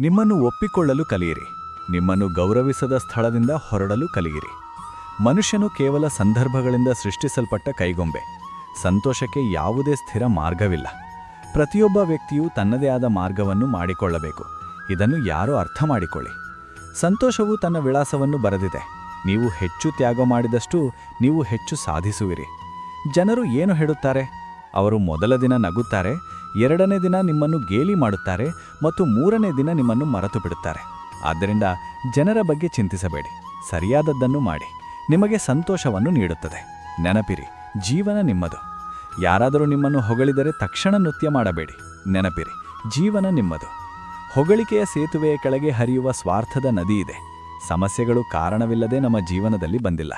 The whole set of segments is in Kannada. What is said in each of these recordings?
ನಿಮ್ಮನ್ನು ಒಪ್ಪಿಕೊಳ್ಳಲು ಕಲಿಯಿರಿ. ನಿಮ್ಮನ್ನು ಗೌರವಿಸದ ಸ್ಥಳದಿಂದ ಹೊರಡಲು ಕಲಿಯಿರಿ. ಮನುಷ್ಯನು ಕೇವಲ ಸಂದರ್ಭಗಳಿಂದ ಸೃಷ್ಟಿಸಲ್ಪಟ್ಟ ಕೈಗೊಂಬೆ. ಸಂತೋಷಕ್ಕೆ ಯಾವುದೇ ಸ್ಥಿರ ಮಾರ್ಗವಿಲ್ಲ. ಪ್ರತಿಯೊಬ್ಬ ವ್ಯಕ್ತಿಯು ತನ್ನದೇ ಆದ ಮಾರ್ಗವನ್ನು ಮಾಡಿಕೊಳ್ಳಬೇಕು. ಇದನ್ನು ಯಾರೂ ಅರ್ಥ ಮಾಡಿಕೊಳ್ಳಿ? ಸಂತೋಷವು ತನ್ನ ವಿಳಾಸವನ್ನು ಬರೆದಿದೆ. ನೀವು ಹೆಚ್ಚು ತ್ಯಾಗ ಮಾಡಿದಷ್ಟು ನೀವು ಹೆಚ್ಚು ಸಾಧಿಸುವಿರಿ. ಜನರು ಏನು ಹೇಳುತ್ತಾರೆ? ಅವರು ಮೊದಲ ದಿನ ನಗುತ್ತಾರೆ ಎರಡನೇ ದಿನ ನಿಮ್ಮನ್ನು ಗೇಲಿ ಮಾಡುತ್ತಾರೆ ಮತ್ತು ಮೂರನೇ ದಿನ ನಿಮ್ಮನ್ನು ಮರೆತು ಬಿಡುತ್ತಾರೆ ಆದ್ದರಿಂದ ಜನರ ಬಗ್ಗೆ ಚಿಂತಿಸಬೇಡಿ. ಸರಿಯಾದದ್ದನ್ನು ಮಾಡಿ. ನಿಮಗೆ ಸಂತೋಷವನ್ನು ನೀಡುತ್ತದೆ. ನೆನಪಿರಿ, ಜೀವನ ನಿಮ್ಮದು. ಯಾರಾದರೂ ನಿಮ್ಮನ್ನು ಹೊಗಳಿದರೆ ತಕ್ಷಣ ನೃತ್ಯ ಮಾಡಬೇಡಿ. ನೆನಪಿರಿ, ಜೀವನ ನಿಮ್ಮದು. ಹೊಗಳಿಕೆಯ ಸೇತುವೆಯ ಕೆಳಗೆ ಹರಿಯುವ ಸ್ವಾರ್ಥದ ನದಿ ಇದೆ ಸಮಸ್ಯೆಗಳು ಕಾರಣವಿಲ್ಲದೆ ನಮ್ಮ ಜೀವನದಲ್ಲಿ ಬಂದಿಲ್ಲ.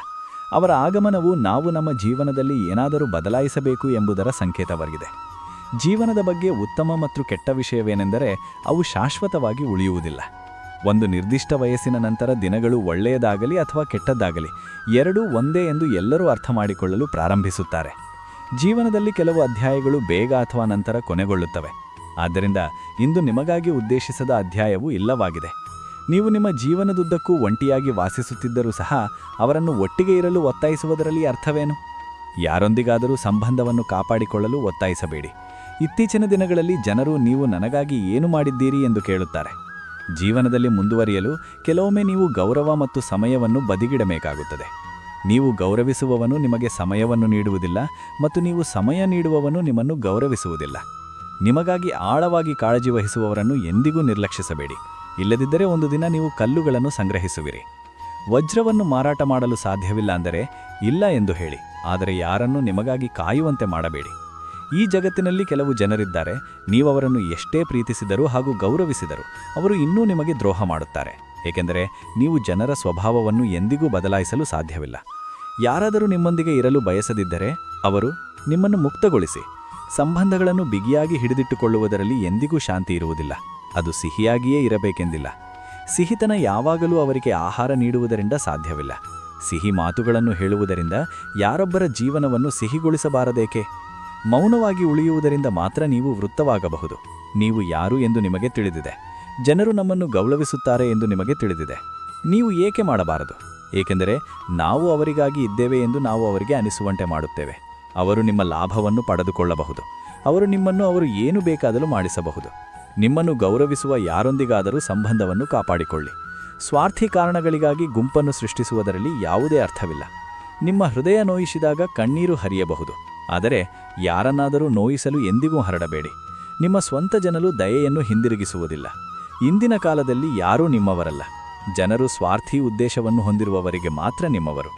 ಅವರ ಆಗಮನವು ನಾವು ನಮ್ಮ ಜೀವನದಲ್ಲಿ ಏನಾದರೂ ಬದಲಾಯಿಸಬೇಕು ಎಂಬುದರ ಸಂಕೇತವಾಗಿದೆ. ಜೀವನದ ಬಗ್ಗೆ ಉತ್ತಮ ಮತ್ತು ಕೆಟ್ಟ ವಿಷಯವೇನೆಂದರೆ ಅವು ಶಾಶ್ವತವಾಗಿ ಉಳಿಯುವುದಿಲ್ಲ. ಒಂದು ನಿರ್ದಿಷ್ಟ ವಯಸ್ಸಿನ ನಂತರ ದಿನಗಳು ಒಳ್ಳೆಯದಾಗಲಿ ಅಥವಾ ಕೆಟ್ಟದ್ದಾಗಲಿ, ಎರಡೂ ಒಂದೇ ಎಂದು ಎಲ್ಲರೂ ಅರ್ಥ ಮಾಡಿಕೊಳ್ಳಲು ಪ್ರಾರಂಭಿಸುತ್ತಾರೆ. ಜೀವನದಲ್ಲಿ ಕೆಲವು ಅಧ್ಯಾಯಗಳು ಬೇಗ ಅಥವಾ ನಂತರ ಕೊನೆಗೊಳ್ಳುತ್ತವೆ. ಆದ್ದರಿಂದ ಇಂದು ನಿಮಗಾಗಿ ಉದ್ದೇಶಿಸದ ಅಧ್ಯಾಯವು ಇಲ್ಲವಾಗಿದೆ. ನೀವು ನಿಮ್ಮ ಜೀವನದುದ್ದಕ್ಕೂ ಒಂಟಿಯಾಗಿ ವಾಸಿಸುತ್ತಿದ್ದರೂ ಸಹ ಅವರನ್ನು ಒಟ್ಟಿಗೆ ಇರಲು ಒತ್ತಾಯಿಸುವುದರಲ್ಲಿ ಅರ್ಥವೇನು? ಯಾರೊಂದಿಗಾದರೂ ಸಂಬಂಧವನ್ನು ಕಾಪಾಡಿಕೊಳ್ಳಲು ಒತ್ತಾಯಿಸಬೇಡಿ. ಇತ್ತೀಚಿನ ದಿನಗಳಲ್ಲಿ ಜನರು ನೀವು ನನಗಾಗಿ ಏನು ಮಾಡಿದ್ದೀರಿ ಎಂದು ಕೇಳುತ್ತಾರೆ. ಜೀವನದಲ್ಲಿ ಮುಂದುವರಿಯಲು ಕೆಲವೊಮ್ಮೆ ನೀವು ಗೌರವ ಮತ್ತು ಸಮಯವನ್ನು ಬದಿಗಿಡಬೇಕಾಗುತ್ತದೆ. ನೀವು ಗೌರವಿಸುವವನು ನಿಮಗೆ ಸಮಯವನ್ನು ನೀಡುವುದಿಲ್ಲ ಮತ್ತು ನೀವು ಸಮಯ ನೀಡುವವನು ನಿಮ್ಮನ್ನು ಗೌರವಿಸುವುದಿಲ್ಲ. ನಿಮಗಾಗಿ ಆಳವಾಗಿ ಕಾಳಜಿ ವಹಿಸುವವರನ್ನು ಎಂದಿಗೂ ನಿರ್ಲಕ್ಷಿಸಬೇಡಿ. ಇಲ್ಲದಿದ್ದರೆ ಒಂದು ದಿನ ನೀವು ಕಲ್ಲುಗಳನ್ನು ಸಂಗ್ರಹಿಸುವಿರಿ. ವಜ್ರವನ್ನು ಮಾರಾಟ ಮಾಡಲು ಸಾಧ್ಯವಿಲ್ಲ ಅಂದರೆ ಇಲ್ಲ ಎಂದು ಹೇಳಿ, ಆದರೆ ಯಾರನ್ನೂ ನಿಮಗಾಗಿ ಕಾಯುವಂತೆ ಮಾಡಬೇಡಿ. ಈ ಜಗತ್ತಿನಲ್ಲಿ ಕೆಲವು ಜನರಿದ್ದಾರೆ. ನೀವವರನ್ನು ಎಷ್ಟೇ ಪ್ರೀತಿಸಿದರು ಹಾಗೂ ಗೌರವಿಸಿದರು ಅವರು ಇನ್ನೂ ನಿಮಗೆ ದ್ರೋಹ ಮಾಡುತ್ತಾರೆ. ಏಕೆಂದರೆ ನೀವು ಜನರ ಸ್ವಭಾವವನ್ನು ಎಂದಿಗೂ ಬದಲಾಯಿಸಲು ಸಾಧ್ಯವಿಲ್ಲ. ಯಾರಾದರೂ ನಿಮ್ಮೊಂದಿಗೆ ಇರಲು ಬಯಸದಿದ್ದರೆ ಅವರು ನಿಮ್ಮನ್ನು ಮುಕ್ತಗೊಳಿಸಿ. ಸಂಬಂಧಗಳನ್ನು ಬಿಗಿಯಾಗಿ ಹಿಡಿದಿಟ್ಟುಕೊಳ್ಳುವುದರಲ್ಲಿ ಎಂದಿಗೂ ಶಾಂತಿ ಇರುವುದಿಲ್ಲ. ಅದು ಸಿಹಿಯಾಗಿಯೇ ಇರಬೇಕೆಂದಿಲ್ಲ. ಸಿಹಿತನ ಯಾವಾಗಲೂ ಅವರಿಗೆ ಆಹಾರ ನೀಡುವುದರಿಂದ ಸಾಧ್ಯವಿಲ್ಲ. ಸಿಹಿ ಮಾತುಗಳನ್ನು ಹೇಳುವುದರಿಂದ ಯಾರೊಬ್ಬರ ಜೀವನವನ್ನು ಸಿಹಿಗೊಳಿಸಬಾರದೇಕೆ? ಮೌನವಾಗಿ ಉಳಿಯುವುದರಿಂದ ಮಾತ್ರ ನೀವು ವೃತ್ತವಾಗಬಹುದು. ನೀವು ಯಾರು ಎಂದು ನಿಮಗೆ ತಿಳಿದಿದೆ. ಜನರು ನಮ್ಮನ್ನು ಗೌರವಿಸುತ್ತಾರೆ ಎಂದು ನಿಮಗೆ ತಿಳಿದಿದೆ. ನೀವು ಏಕೆ ಮಾಡಬಾರದು? ಏಕೆಂದರೆ ನಾವು ಅವರಿಗಾಗಿ ಇದ್ದೇವೆ ಎಂದು ನಾವು ಅವರಿಗೆ ಅನಿಸುವಂತೆ ಮಾಡುತ್ತೇವೆ. ಅವರು ನಿಮ್ಮ ಲಾಭವನ್ನು ಪಡೆದುಕೊಳ್ಳಬಹುದು. ಅವರು ನಿಮ್ಮನ್ನು ಅವರು ಏನು ಬೇಕಾದರೂ ಮಾಡಿಸಬಹುದು. ನಿಮ್ಮನ್ನು ಗೌರವಿಸುವ ಯಾರೊಂದಿಗಾದರೂ ಸಂಬಂಧವನ್ನು ಕಾಪಾಡಿಕೊಳ್ಳಿ. ಸ್ವಾರ್ಥಿ ಕಾರಣಗಳಿಗಾಗಿ ಗುಂಪನ್ನು ಸೃಷ್ಟಿಸುವುದರಲ್ಲಿ ಯಾವುದೇ ಅರ್ಥವಿಲ್ಲ. ನಿಮ್ಮ ಹೃದಯ ನೋಯಿಸಿದಾಗ ಕಣ್ಣೀರು ಹರಿಯಬಹುದು. ಆದರೆ ಯಾರನ್ನಾದರೂ ನೋಯಿಸಲು ಎಂದಿಗೂ ಹರಡಬೇಡಿ. ನಿಮ್ಮ ಸ್ವಂತ ಜನರು ದಯೆಯನ್ನು ಹಿಂದಿರುಗಿಸುವುದಿಲ್ಲ. ಇಂದಿನ ಕಾಲದಲ್ಲಿ ಯಾರೂ ನಿಮ್ಮವರಲ್ಲ. ಜನರು ಸ್ವಾರ್ಥಿ ಉದ್ದೇಶವನ್ನು ಹೊಂದಿರುವವರಿಗೆ ಮಾತ್ರ ನಿಮ್ಮವರು.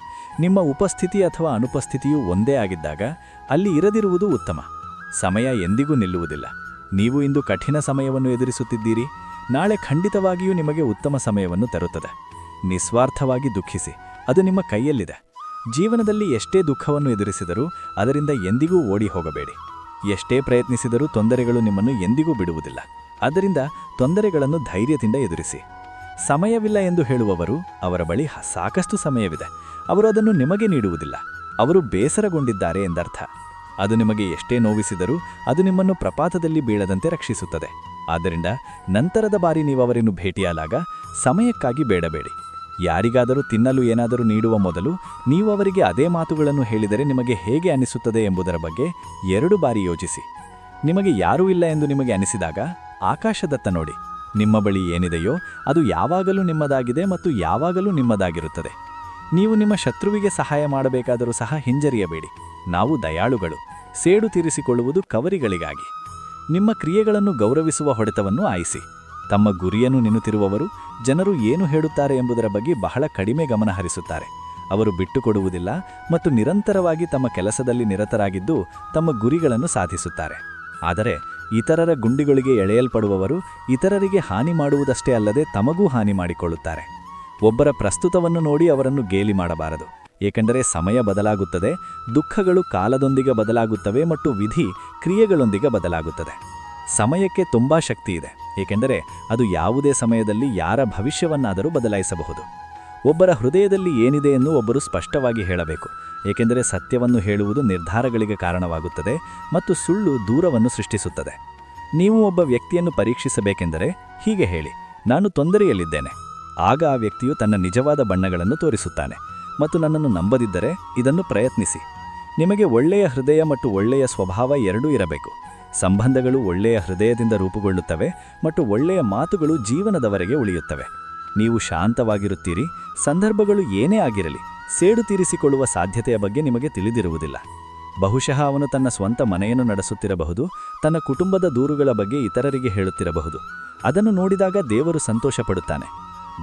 ನಿಮ್ಮ ಉಪಸ್ಥಿತಿ ಅಥವಾ ಅನುಪಸ್ಥಿತಿಯು ಒಂದೇ ಆಗಿದ್ದಾಗ ಅಲ್ಲಿ ಇರದಿರುವುದು ಉತ್ತಮ. ಸಮಯ ಎಂದಿಗೂ ನಿಲ್ಲುವುದಿಲ್ಲ. ನೀವು ಇಂದು ಕಠಿಣ ಸಮಯವನ್ನು ಎದುರಿಸುತ್ತಿದ್ದೀರಿ. ನಾಳೆ ಖಂಡಿತವಾಗಿಯೂ ನಿಮಗೆ ಉತ್ತಮ ಸಮಯವನ್ನು ತರುತ್ತದೆ. ನಿಸ್ವಾರ್ಥವಾಗಿ ದುಃಖಿಸಿ. ಅದು ನಿಮ್ಮ ಕೈಯಲ್ಲಿದೆ. ಜೀವನದಲ್ಲಿ ಎಷ್ಟೇ ದುಃಖವನ್ನು ಎದುರಿಸಿದರೂ ಅದರಿಂದ ಎಂದಿಗೂ ಓಡಿ ಹೋಗಬೇಡಿ. ಎಷ್ಟೇ ಪ್ರಯತ್ನಿಸಿದರೂ ತೊಂದರೆಗಳು ನಿಮ್ಮನ್ನು ಎಂದಿಗೂ ಬಿಡುವುದಿಲ್ಲ. ಆದ್ದರಿಂದ ತೊಂದರೆಗಳನ್ನು ಧೈರ್ಯದಿಂದ ಎದುರಿಸಿ. ಸಮಯವಿಲ್ಲ ಎಂದು ಹೇಳುವವರು ಅವರ ಬಳಿ ಸಾಕಷ್ಟು ಸಮಯವಿದೆ. ಅವರು ಅದನ್ನು ನಿಮಗೆ ನೀಡುವುದಿಲ್ಲ. ಅವರು ಬೇಸರಗೊಂಡಿದ್ದಾರೆ ಎಂದರ್ಥ. ಅದು ನಿಮಗೆ ಎಷ್ಟೇ ನೋವಿಸಿದರೂ ಅದು ನಿಮ್ಮನ್ನು ಪ್ರಪಾತದಲ್ಲಿ ಬೀಳದಂತೆ ರಕ್ಷಿಸುತ್ತದೆ. ಆದ್ದರಿಂದ ನಂತರದ ಬಾರಿ ನೀವು ಅವರನ್ನು ಭೇಟಿಯಾದಾಗ ಸಮಯಕ್ಕಾಗಿ ಬೇಡಬೇಡಿ. ಯಾರಿಗಾದರೂ ತಿನ್ನಲು ಏನಾದರೂ ನೀಡುವ ಮೊದಲು ನೀವು ಅವರಿಗೆ ಅದೇ ಮಾತುಗಳನ್ನು ಹೇಳಿದರೆ ನಿಮಗೆ ಹೇಗೆ ಅನಿಸುತ್ತದೆ ಎಂಬುದರ ಬಗ್ಗೆ ಎರಡು ಬಾರಿ ಯೋಚಿಸಿ. ನಿಮಗೆ ಯಾರೂ ಇಲ್ಲ ಎಂದು ನಿಮಗೆ ಅನಿಸಿದಾಗ ಆಕಾಶದತ್ತ ನೋಡಿ. ನಿಮ್ಮ ಬಳಿ ಏನಿದೆಯೋ ಅದು ಯಾವಾಗಲೂ ನಿಮ್ಮದಾಗಿದೆ ಮತ್ತು ಯಾವಾಗಲೂ ನಿಮ್ಮದಾಗಿರುತ್ತದೆ. ನೀವು ನಿಮ್ಮ ಶತ್ರುವಿಗೆ ಸಹಾಯ ಮಾಡಬೇಕಾದರೂ ಸಹ ಹಿಂಜರಿಯಬೇಡಿ. ನಾವು ದಯಾಳುಗಳು. ಸೇಡು ತೀರಿಸಿಕೊಳ್ಳುವುದು ಕವರಿಗಳಿಗಾಗಿ. ನಿಮ್ಮ ಕ್ರಿಯೆಗಳನ್ನು ಗೌರವಿಸುವ ಹೊಡೆತವನ್ನು ಆಯಿಸಿ. ತಮ್ಮ ಗುರಿಯನ್ನು ನಿನ್ನುತ್ತಿರುವವರು ಜನರು ಏನು ಹೇಳುತ್ತಾರೆ ಎಂಬುದರ ಬಗ್ಗೆ ಬಹಳ ಕಡಿಮೆ ಗಮನ ಹರಿಸುತ್ತಾರೆ. ಅವರು ಬಿಟ್ಟುಕೊಡುವುದಿಲ್ಲ ಮತ್ತು ನಿರಂತರವಾಗಿ ತಮ್ಮ ಕೆಲಸದಲ್ಲಿ ನಿರತರಾಗಿದ್ದು ತಮ್ಮ ಗುರಿಗಳನ್ನು ಸಾಧಿಸುತ್ತಾರೆ. ಆದರೆ ಇತರರ ಗುಂಡಿಗಳಿಗೆ ಎಳೆಯಲ್ಪಡುವವರು ಇತರರಿಗೆ ಹಾನಿ ಮಾಡುವುದಷ್ಟೇ ಅಲ್ಲದೆ ತಮಗೂ ಹಾನಿ ಮಾಡಿಕೊಳ್ಳುತ್ತಾರೆ. ಒಬ್ಬರ ಪ್ರಸ್ತುತವನ್ನು ನೋಡಿ ಅವರನ್ನು ಗೇಲಿ ಮಾಡಬಾರದು. ಏಕೆಂದರೆ ಸಮಯ ಬದಲಾಗುತ್ತದೆ, ದುಃಖಗಳು ಕಾಲದೊಂದಿಗೆ ಬದಲಾಗುತ್ತವೆ ಮತ್ತು ವಿಧಿ ಕ್ರಿಯೆಗಳೊಂದಿಗೆ ಬದಲಾಗುತ್ತದೆ. ಸಮಯಕ್ಕೆ ತುಂಬಾ ಶಕ್ತಿ ಇದೆ. ಏಕೆಂದರೆ ಅದು ಯಾವುದೇ ಸಮಯದಲ್ಲಿ ಯಾರ ಭವಿಷ್ಯವನ್ನಾದರೂ ಬದಲಾಯಿಸಬಹುದು. ಒಬ್ಬರ ಹೃದಯದಲ್ಲಿ ಏನಿದೆ ಎಂದು ಒಬ್ಬರು ಸ್ಪಷ್ಟವಾಗಿ ಹೇಳಬೇಕು. ಏಕೆಂದರೆ ಸತ್ಯವನ್ನು ಹೇಳುವುದು ನಿರ್ಧಾರಗಳಿಗೆ ಕಾರಣವಾಗುತ್ತದೆ ಮತ್ತು ಸುಳ್ಳು ದೂರವನ್ನು ಸೃಷ್ಟಿಸುತ್ತದೆ. ನೀವು ಒಬ್ಬ ವ್ಯಕ್ತಿಯನ್ನು ಪರೀಕ್ಷಿಸಬೇಕೆಂದರೆ ಹೀಗೆ ಹೇಳಿ, ನಾನು ತೊಂದರೆಯಲ್ಲಿದ್ದೇನೆ. ಆಗ ಆ ವ್ಯಕ್ತಿಯು ತನ್ನ ನಿಜವಾದ ಬಣ್ಣಗಳನ್ನು ತೋರಿಸುತ್ತಾನೆ ಮತ್ತು ನನ್ನನ್ನು ನಂಬದಿದ್ದರೆ ಇದನ್ನು ಪ್ರಯತ್ನಿಸಿ. ನಿಮಗೆ ಒಳ್ಳೆಯ ಹೃದಯ ಮತ್ತು ಒಳ್ಳೆಯ ಸ್ವಭಾವ ಎರಡೂ ಇರಬೇಕು. ಸಂಬಂಧಗಳು ಒಳ್ಳೆಯ ಹೃದಯದಿಂದ ರೂಪುಗೊಳ್ಳುತ್ತವೆ ಮತ್ತು ಒಳ್ಳೆಯ ಮಾತುಗಳು ಜೀವನದವರೆಗೆ ಉಳಿಯುತ್ತವೆ. ನೀವು ಶಾಂತವಾಗಿರುತ್ತೀರಿ, ಸಂದರ್ಭಗಳು ಏನೇ ಆಗಿರಲಿ, ಸೇಡು ತೀರಿಸಿಕೊಳ್ಳುವ ಸಾಧ್ಯತೆಯ ಬಗ್ಗೆ ನಿಮಗೆ ತಿಳಿದಿರುವುದಿಲ್ಲ. ಬಹುಶಃ ಅವನು ತನ್ನ ಸ್ವಂತ ಮನೆಯನ್ನು ನಡೆಸುತ್ತಿರಬಹುದು, ತನ್ನ ಕುಟುಂಬದ ದೂರುಗಳ ಬಗ್ಗೆ ಇತರರಿಗೆ ಹೇಳುತ್ತಿರಬಹುದು. ಅದನ್ನು ನೋಡಿದಾಗ ದೇವರು ಸಂತೋಷಪಡುತ್ತಾನೆ.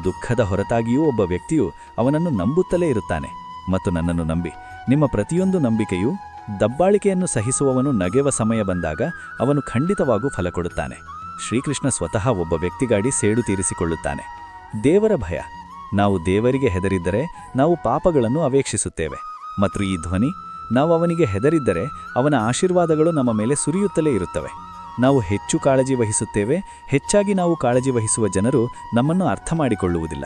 ದುಃಖದ ಹೊರತಾಗಿಯೂ ಒಬ್ಬ ವ್ಯಕ್ತಿಯು ಅವನನ್ನು ನಂಬುತ್ತಲೇ ಇರುತ್ತಾನೆ. ಮತ್ತು ನನ್ನನ್ನು ನಂಬಿ, ನಿಮ್ಮ ಪ್ರತಿಯೊಂದು ನಂಬಿಕೆಯೂ ದಬ್ಬಾಳಿಕೆಯನ್ನು ಸಹಿಸುವವನು ನಗೆವ ಸಮಯ ಬಂದಾಗ ಅವನು ಖಂಡಿತವಾಗೂ ಫಲ ಕೊಡುತ್ತಾನೆ. ಶ್ರೀಕೃಷ್ಣ ಸ್ವತಃ ಒಬ್ಬ ವ್ಯಕ್ತಿಗಾಡಿ ಸೇಡು ತೀರಿಸಿಕೊಳ್ಳುತ್ತಾನೆ. ದೇವರ ಭಯ. ನಾವು ದೇವರಿಗೆ ಹೆದರಿದ್ದರೆ ನಾವು ಪಾಪಗಳನ್ನು ಅವೇಕ್ಷಿಸುತ್ತೇವೆ. ಮತ್ತು ಈ ಧ್ವನಿ, ನಾವು ಅವನಿಗೆ ಹೆದರಿದ್ದರೆ ಅವನ ಆಶೀರ್ವಾದಗಳು ನಮ್ಮ ಮೇಲೆ ಸುರಿಯುತ್ತಲೇ ಇರುತ್ತವೆ. ನಾವು ಹೆಚ್ಚು ಕಾಳಜಿ ವಹಿಸುತ್ತೇವೆ, ಹೆಚ್ಚಾಗಿ ನಾವು ಕಾಳಜಿ ವಹಿಸುವ ಜನರು ನಮ್ಮನ್ನು ಅರ್ಥ ಮಾಡಿಕೊಳ್ಳುವುದಿಲ್ಲ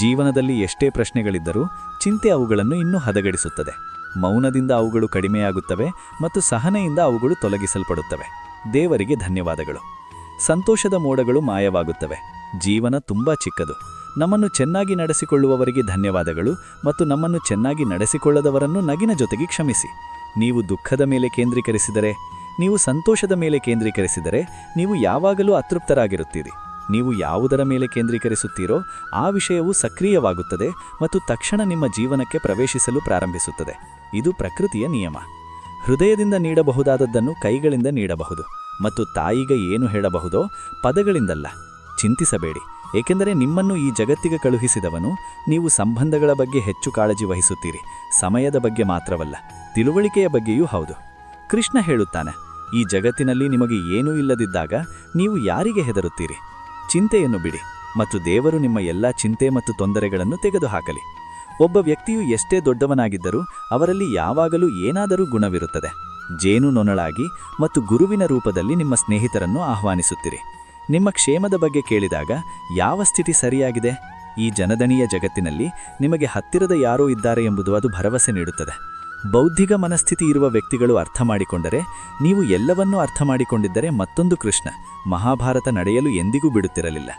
ಜೀವನದಲ್ಲಿ ಎಷ್ಟೇ ಪ್ರಶ್ನೆಗಳಿದ್ದರೂ ಚಿಂತೆ ಅವುಗಳನ್ನು ಇನ್ನೂ ಹದಗೆಡಿಸುತ್ತದೆ. ಮೌನದಿಂದ ಅವುಗಳು ಕಡಿಮೆಯಾಗುತ್ತವೆ ಮತ್ತು ಸಹನೆಯಿಂದ ಅವುಗಳು ತೊಲಗಿಸಲ್ಪಡುತ್ತವೆ. ದೇವರಿಗೆ ಧನ್ಯವಾದಗಳು. ಸಂತೋಷದ ಮೋಡಗಳು ಮಾಯವಾಗುತ್ತವೆ. ಜೀವನ ತುಂಬಾ ಚಿಕ್ಕದು. ನಮ್ಮನ್ನು ಚೆನ್ನಾಗಿ ನಡೆಸಿಕೊಳ್ಳುವವರಿಗೆ ಧನ್ಯವಾದಗಳು ಮತ್ತು ನಮ್ಮನ್ನು ಚೆನ್ನಾಗಿ ನಡೆಸಿಕೊಳ್ಳದವರನ್ನು ನಗಿನ ಜೊತೆಗೆ ಕ್ಷಮಿಸಿ. ನೀವು ದುಃಖದ ಮೇಲೆ ಕೇಂದ್ರೀಕರಿಸಿದರೆ, ನೀವು ಸಂತೋಷದ ಮೇಲೆ ಕೇಂದ್ರೀಕರಿಸಿದರೆ, ನೀವು ಯಾವಾಗಲೂ ಅತೃಪ್ತರಾಗಿರುತ್ತೀರಿ. ನೀವು ಯಾವುದರ ಮೇಲೆ ಕೇಂದ್ರೀಕರಿಸುತ್ತೀರೋ ಆ ವಿಷಯವು ಸಕ್ರಿಯವಾಗುತ್ತದೆ ಮತ್ತು ತಕ್ಷಣ ನಿಮ್ಮ ಜೀವನಕ್ಕೆ ಪ್ರವೇಶಿಸಲು ಪ್ರಾರಂಭಿಸುತ್ತದೆ. ಇದು ಪ್ರಕೃತಿಯ ನಿಯಮ. ಹೃದಯದಿಂದ ನೀಡಬಹುದಾದದ್ದನ್ನು ಕೈಗಳಿಂದ ನೀಡಬಹುದು ಮತ್ತು ತಾಯಿಗೆ ಏನು ಹೇಳಬಹುದೋ ಪದಗಳಿಂದಲ್ಲ. ಚಿಂತಿಸಬೇಡಿ. ಏಕೆಂದರೆ ನಿಮ್ಮನ್ನು ಈ ಜಗತ್ತಿಗೆ ಕಳುಹಿಸಿದವನು ನೀವು ಸಂಬಂಧಗಳ ಬಗ್ಗೆ ಹೆಚ್ಚು ಕಾಳಜಿ ವಹಿಸುತ್ತೀರಿ. ಸಮಯದ ಬಗ್ಗೆ ಮಾತ್ರವಲ್ಲ, ತಿಳುವಳಿಕೆಯ ಬಗ್ಗೆಯೂ ಹೌದು. ಕೃಷ್ಣ ಹೇಳುತ್ತಾನೆ, ಈ ಜಗತ್ತಿನಲ್ಲಿ ನಿಮಗೆ ಏನೂ ಇಲ್ಲದಿದ್ದಾಗ ನೀವು ಯಾರಿಗೆ ಹೆದರುತ್ತೀರಿ? ಚಿಂತೆಯನ್ನು ಬಿಡಿ ಮತ್ತು ದೇವರು ನಿಮ್ಮ ಎಲ್ಲ ಚಿಂತೆ ಮತ್ತು ತೊಂದರೆಗಳನ್ನು ತೆಗೆದುಹಾಕಲಿ. ಒಬ್ಬ ವ್ಯಕ್ತಿಯು ಎಷ್ಟೇ ದೊಡ್ಡವನಾಗಿದ್ದರೂ ಅವರಲ್ಲಿ ಯಾವಾಗಲೂ ಏನಾದರೂ ಗುಣವಿರುತ್ತದೆ. ಜೇನು ನೊಣಳಾಗಿ ಮತ್ತು ಗುರುವಿನ ರೂಪದಲ್ಲಿ ನಿಮ್ಮ ಸ್ನೇಹಿತರನ್ನು ಆಹ್ವಾನಿಸುತ್ತಿರಿ. ನಿಮ್ಮ ಕ್ಷೇಮದ ಬಗ್ಗೆ ಕೇಳಿದಾಗ ಯಾವ ಸ್ಥಿತಿ ಸರಿಯಾಗಿದೆ? ಈ ಜನದನಿಯ ಜಗತ್ತಿನಲ್ಲಿ ನಿಮಗೆ ಹತ್ತಿರದ ಯಾರೋ ಇದ್ದಾರೆ ಎಂಬುದು ಅದು ಭರವಸೆ ನೀಡುತ್ತದೆ. ಬೌದ್ಧಿಕ ಮನಸ್ಥಿತಿ ಇರುವ ವ್ಯಕ್ತಿಗಳು ಅರ್ಥ ಮಾಡಿಕೊಂಡರೆ ನೀವು ಎಲ್ಲವನ್ನೂ ಅರ್ಥ ಮಾಡಿಕೊಂಡಿದ್ದರೆ ಮತ್ತೊಂದು ಕೃಷ್ಣ, ಮಹಾಭಾರತ ನಡೆಯಲು ಎಂದಿಗೂ ಬಿಡುತ್ತಿರಲಿಲ್ಲ.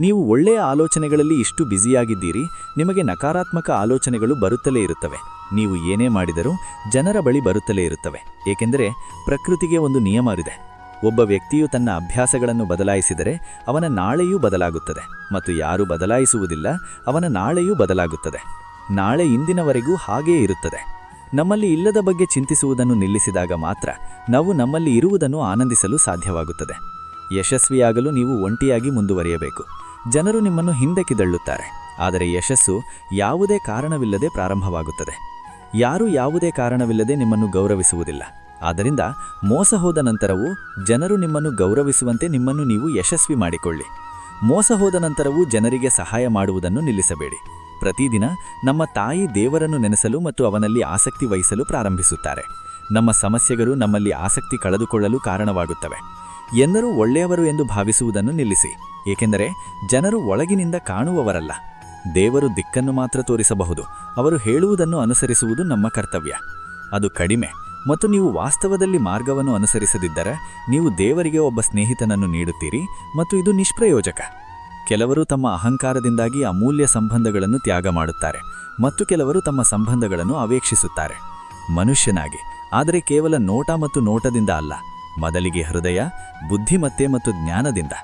ನೀವು ಒಳ್ಳೆಯ ಆಲೋಚನೆಗಳಲ್ಲಿ ಇಷ್ಟು ಬ್ಯುಸಿಯಾಗಿದ್ದೀರಿ, ನಿಮಗೆ ನಕಾರಾತ್ಮಕ ಆಲೋಚನೆಗಳು ಬರುತ್ತಲೇ ಇರುತ್ತವೆ. ನೀವು ಏನೇ ಮಾಡಿದರೂ ಜನರ ಬಳಿ ಬರುತ್ತಲೇ ಇರುತ್ತವೆ. ಏಕೆಂದರೆ ಪ್ರಕೃತಿಗೆ ಒಂದು ನಿಯಮವಿದೆ ಒಬ್ಬ ವ್ಯಕ್ತಿಯು ತನ್ನ ಅಭ್ಯಾಸಗಳನ್ನು ಬದಲಾಯಿಸಿದರೆ ಅವನ ನಾಳೆಯೂ ಬದಲಾಗುತ್ತದೆ ಮತ್ತು ಯಾರು ಬದಲಾಯಿಸುವುದಿಲ್ಲ, ಅವನ ನಾಳೆಯೂ ಬದಲಾಗುತ್ತದೆ. ನಾಳೆ ಇಂದಿನವರೆಗೂ ಹಾಗೇ ಇರುತ್ತದೆ. ನಮ್ಮಲ್ಲಿ ಇಲ್ಲದ ಬಗ್ಗೆ ಚಿಂತಿಸುವುದನ್ನು ನಿಲ್ಲಿಸಿದಾಗ ಮಾತ್ರ ನಾವು ನಮ್ಮಲ್ಲಿ ಇರುವುದನ್ನು ಆನಂದಿಸಲು ಸಾಧ್ಯವಾಗುತ್ತದೆ. ಯಶಸ್ವಿಯಾಗಲು ನೀವು ಒಂಟಿಯಾಗಿ ಮುಂದುವರಿಯಬೇಕು. ಜನರು ನಿಮ್ಮನ್ನು ಹಿಂದೆ ದಳ್ಳುತ್ತಾರೆ. ಆದರೆ ಯಶಸ್ಸು ಯಾವುದೇ ಕಾರಣವಿಲ್ಲದೆ ಪ್ರಾರಂಭವಾಗುತ್ತದೆ. ಯಾರೂ ಯಾವುದೇ ಕಾರಣವಿಲ್ಲದೆ ನಿಮ್ಮನ್ನು ಗೌರವಿಸುವುದಿಲ್ಲ. ಆದ್ದರಿಂದ ಮೋಸ ಹೋದ ನಂತರವೂ ಜನರು ನಿಮ್ಮನ್ನು ಗೌರವಿಸುವಂತೆ ನಿಮ್ಮನ್ನು ನೀವು ಯಶಸ್ವಿ ಮಾಡಿಕೊಳ್ಳಿ. ಮೋಸ ಹೋದ ನಂತರವೂ ಜನರಿಗೆ ಸಹಾಯ ಮಾಡುವುದನ್ನು ನಿಲ್ಲಿಸಬೇಡಿ. ಪ್ರತಿದಿನ ನಮ್ಮ ತಾಯಿ ದೇವರನ್ನು ನೆನೆಸಲು ಮತ್ತು ಅವನಲ್ಲಿ ಆಸಕ್ತಿ ವಹಿಸಲು ಪ್ರಾರಂಭಿಸುತ್ತಾರೆ. ನಮ್ಮ ಸಮಸ್ಯೆಗಳು ನಮ್ಮಲ್ಲಿ ಆಸಕ್ತಿ ಕಳೆದುಕೊಳ್ಳಲು ಕಾರಣವಾಗುತ್ತವೆ. ಎಲ್ಲರೂ ಒಳ್ಳೆಯವರು ಎಂದು ಭಾವಿಸುವುದನ್ನು ನಿಲ್ಲಿಸಿ, ಏಕೆಂದರೆ ಜನರು ಒಳಗಿನಿಂದ ಕಾಣುವವರಲ್ಲ. ದೇವರು ದಿಕ್ಕನ್ನು ಮಾತ್ರ ತೋರಿಸಬಹುದು, ಅವರು ಹೇಳುವುದನ್ನು ಅನುಸರಿಸುವುದು ನಮ್ಮ ಕರ್ತವ್ಯ. ಅದು ಕಡಿಮೆ, ಮತ್ತು ನೀವು ವಾಸ್ತವದಲ್ಲಿ ಮಾರ್ಗವನ್ನು ಅನುಸರಿಸದಿದ್ದರೆ ನೀವು ದೇವರಿಗೆ ಒಬ್ಬ ಸ್ನೇಹಿತನನ್ನು ನೀಡುತ್ತೀರಿ, ಮತ್ತು ಇದು ನಿಷ್ಪ್ರಯೋಜಕ. ಕೆಲವರು ತಮ್ಮ ಅಹಂಕಾರದಿಂದಾಗಿ ಅಮೂಲ್ಯ ಸಂಬಂಧಗಳನ್ನು ತ್ಯಾಗ ಮಾಡುತ್ತಾರೆ ಮತ್ತು ಕೆಲವರು ತಮ್ಮ ಸಂಬಂಧಗಳನ್ನು ಅವೇಕ್ಷಿಸುತ್ತಾರೆ. ಮನುಷ್ಯನಾಗಿ, ಆದರೆ ಕೇವಲ ನೋಟ ಮತ್ತು ನೋಟದಿಂದ ಅಲ್ಲ, ಮೊದಲಿಗೆ ಹೃದಯ ಬುದ್ಧಿಮತ್ತೆ ಮತ್ತು ಜ್ಞಾನದಿಂದ.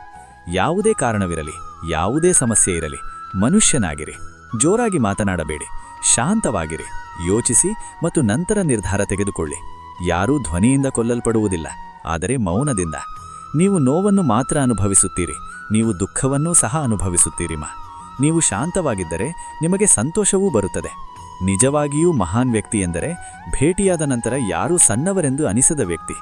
ಯಾವುದೇ ಕಾರಣವಿರಲಿ, ಯಾವುದೇ ಸಮಸ್ಯೆ ಇರಲಿ, ಮನುಷ್ಯನಾಗಿರಿ, ಜೋರಾಗಿ ಮಾತನಾಡಬೇಡಿ, ಶಾಂತವಾಗಿರಿ, ಯೋಚಿಸಿ ಮತ್ತು ನಂತರ ನಿರ್ಧಾರ ತೆಗೆದುಕೊಳ್ಳಿ. ಯಾರೂ ಧ್ವನಿಯಿಂದ ಕೊಲ್ಲಲ್ಪಡುವುದಿಲ್ಲ, ಆದರೆ ಮೌನದಿಂದ. ನೀವು ನೋವನ್ನು ಮಾತ್ರ ಅನುಭವಿಸುತ್ತೀರಿ ನೀವು ದುಃಖವನ್ನೂ ಸಹ ಅನುಭವಿಸುತ್ತೀರಿ ಮಾ ನೀವು ಶಾಂತವಾಗಿದ್ದರೆ ನಿಮಗೆ ಸಂತೋಷವೂ ಬರುತ್ತದೆ. ನಿಜವಾಗಿಯೂ ಮಹಾನ್ ವ್ಯಕ್ತಿ ಎಂದರೆ ಭೇಟಿಯಾದ ನಂತರ ಯಾರೂ ಸಣ್ಣವರೆಂದು ಅನಿಸದ ವ್ಯಕ್ತಿ.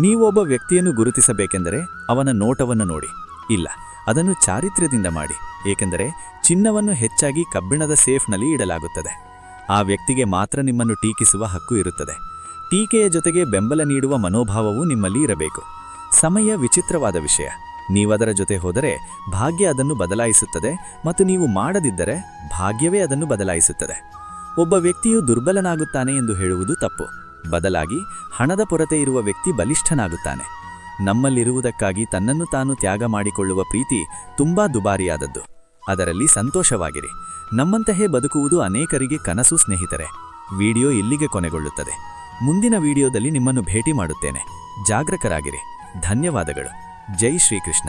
ನೀವೊಬ್ಬ ವ್ಯಕ್ತಿಯನ್ನು ಗುರುತಿಸಬೇಕೆಂದರೆ ಅವನ ನೋಟವನ್ನು ನೋಡಿ. ಇಲ್ಲ, ಅದನ್ನು ಚಾರಿತ್ರ್ಯದಿಂದ ಮಾಡಿ, ಏಕೆಂದರೆ ಚಿನ್ನವನ್ನು ಹೆಚ್ಚಾಗಿ ಕಬ್ಬಿಣದ ಸೇಫ್ನಲ್ಲಿ ಇಡಲಾಗುತ್ತದೆ. ಆ ವ್ಯಕ್ತಿಗೆ ಮಾತ್ರ ನಿಮ್ಮನ್ನು ಟೀಕಿಸುವ ಹಕ್ಕು ಇರುತ್ತದೆ. ಟೀಕೆಯ ಜೊತೆಗೆ ಬೆಂಬಲ ನೀಡುವ ಮನೋಭಾವವೂ ನಿಮ್ಮಲ್ಲಿ ಇರಬೇಕು. ಸಮಯ ವಿಚಿತ್ರವಾದ ವಿಷಯ. ನೀವದರ ಜೊತೆ ಹೋದರೆ ಭಾಗ್ಯ ಅದನ್ನು ಬದಲಾಯಿಸುತ್ತದೆ ಮತ್ತು ನೀವು ಮಾಡದಿದ್ದರೆ ಭಾಗ್ಯವೇ ಅದನ್ನು ಬದಲಾಯಿಸುತ್ತದೆ. ಒಬ್ಬ ವ್ಯಕ್ತಿಯು ದುರ್ಬಲನಾಗುತ್ತಾನೆ ಎಂದು ಹೇಳುವುದು ತಪ್ಪು. ಬದಲಾಗಿ ಹಣದ ಪೊರತೆ ಇರುವ ವ್ಯಕ್ತಿ ಬಲಿಷ್ಠನಾಗುತ್ತಾನೆ. ನಮ್ಮಲ್ಲಿರುವುದಕ್ಕಾಗಿ ತನ್ನನ್ನು ತಾನು ತ್ಯಾಗ ಮಾಡಿಕೊಳ್ಳುವ ಪ್ರೀತಿ ತುಂಬಾ ದುಬಾರಿಯಾದದ್ದು. ಅದರಲ್ಲಿ ಸಂತೋಷವಾಗಿರಿ. ನಮ್ಮಂತಹೇ ಬದುಕುವುದು ಅನೇಕರಿಗೆ ಕನಸು ಸ್ನೇಹಿತರೆ. ವಿಡಿಯೋ ಇಲ್ಲಿಗೆ ಕೊನೆಗೊಳ್ಳುತ್ತದೆ. ಮುಂದಿನ ವಿಡಿಯೋದಲ್ಲಿ ನಿಮ್ಮನ್ನು ಭೇಟಿ ಮಾಡುತ್ತೇನೆ. ಜಾಗೃಕರಾಗಿರಿ ಧನ್ಯವಾದಗಳು. ಜೈ ಶ್ರೀಕೃಷ್ಣ